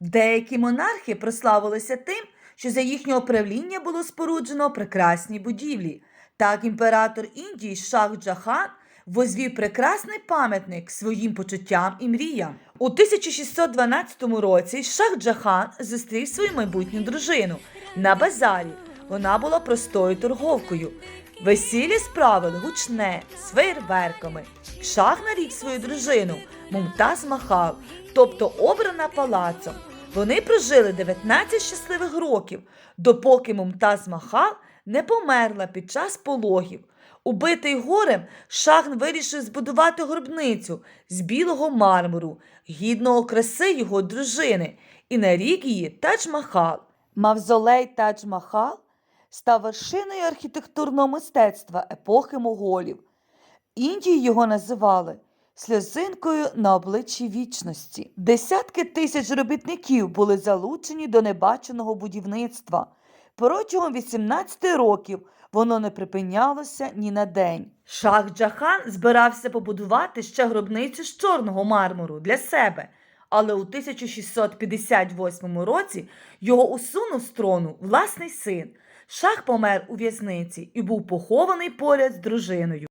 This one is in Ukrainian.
Деякі монархи прославилися тим, що за їхнього правління було споруджено прекрасні будівлі. Так імператор Індії Шах Джахан возвів прекрасний пам'ятник своїм почуттям і мріям. У 1612 році Шах Джахан зустрів свою майбутню дружину на базарі. Вона була простою торговкою. Весілля справили гучне з фейерверками. Шах нарік свою дружину Мумтаз Махал, тобто обрана палацом. Вони прожили 19 щасливих років, допоки Мумтаз Махал не померла під час пологів. Убитий горем, Шах вирішив збудувати гробницю з білого мармуру, гідного краси його дружини, і нарік її Тадж-Махал. Мавзолей Тадж-Махал став вершиною архітектурного мистецтва епохи моголів. Індії його називали сльозинкою на обличчі вічності. Десятки тисяч робітників були залучені до небаченого будівництва. Протягом 18 років воно не припинялося ні на день. Шах Джахан збирався побудувати ще гробницю з чорного мармуру для себе, але у 1658 році його усунув з трону власний син. Шах помер у в'язниці і був похований поряд з дружиною.